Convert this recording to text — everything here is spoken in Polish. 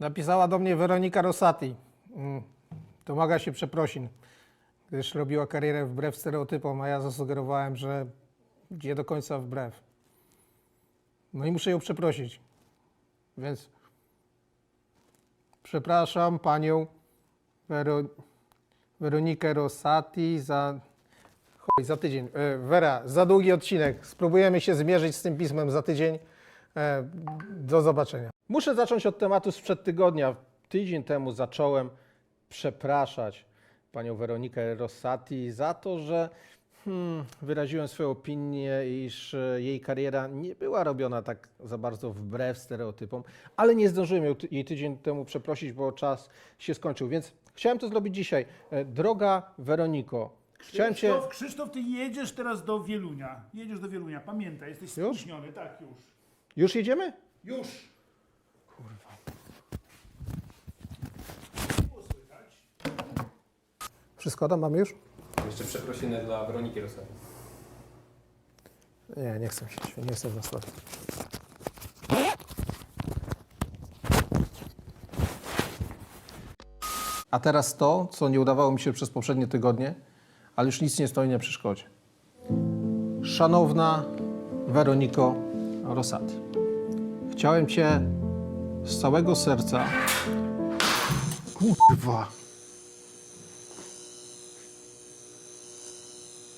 Napisała do mnie Weronika Rosati. Mm, Domaga się przeprosin, gdyż robiła karierę wbrew stereotypom, a ja zasugerowałem, że nie do końca wbrew. No i muszę ją przeprosić. Więc przepraszam panią Wero... Weronikę Rosati za... Chuj, za tydzień. E, Wera, za długi odcinek. Spróbujemy się zmierzyć z tym pismem za tydzień. E, Do zobaczenia. Muszę zacząć od tematu sprzed tygodnia. Tydzień temu zacząłem przepraszać panią Weronikę Rossati za to, że hmm, wyraziłem swoją opinię, iż e, jej kariera nie była robiona tak za bardzo wbrew stereotypom, ale nie zdążyłem jej tydzień temu przeprosić, bo czas się skończył. Więc chciałem to zrobić dzisiaj. E, Droga Weroniko, chciałem cię. Krzysztof, Krzysztof, ty jedziesz teraz do Wielunia. Jedziesz do Wielunia, pamiętaj, jesteś spóźniony, tak już. Już jedziemy? Już. Wszystko tam mamy już? Jeszcze przeprosiny dla Weroniki Rosati. Nie, nie chcę się, nie chcę słuchać. A teraz to, co nie udawało mi się przez poprzednie tygodnie, ale już nic nie stoi na przeszkodzie. Szanowna Weroniko Rosati, chciałem Cię z całego serca. Kurwa.